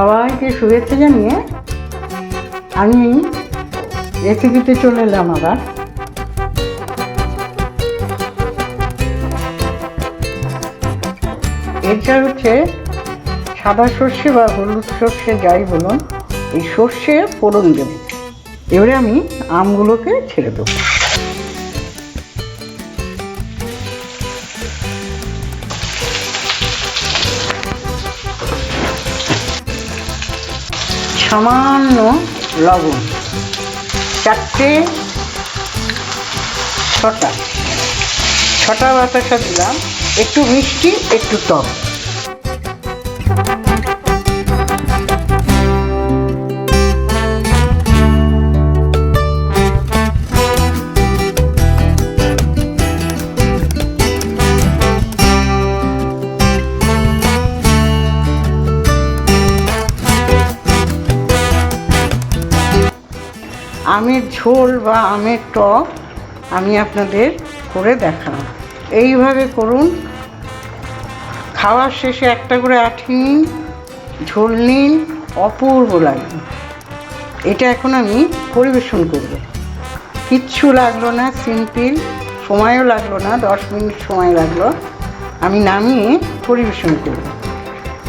সবাইকে শুভেচ্ছা জানিয়ে আমি রেসিপিতে চলে এলাম আবার। এটা হচ্ছে সাদা সর্ষে বা হলুদ সর্ষে যাই বলুন, এই সর্ষে ফোড়ন দেব। এবারে আমি আমগুলোকে ছেড়ে দেবো। সামান্য লবণ। চারটে ছটা। ছটা বাতাসা দিলাম। একটু মিষ্টি একটু টক। আমের ঝোল বা আমের টক আমি আপনাদের করে দেখালাম। এইভাবে করুন। খাওয়ার শেষে একটা করে আঠি নিন, ঝোল নিন, অপূর্ব লাগবে। এটা এখন আমি পরিবেশন করব। কিচ্ছু লাগল না, সিম্পল। সময়ও লাগল না, দশ মিনিট সময় লাগল। আমি নামিয়ে পরিবেশন করব।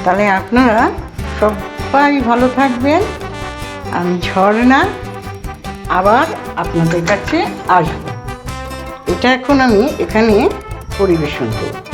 তাহলে আপনারা সবাই ভালো থাকবেন। আমি ঝর্ণা। আবার আপনাদের কাছে আসব। এটা এখন আমি এখানে পরিবেশন করব।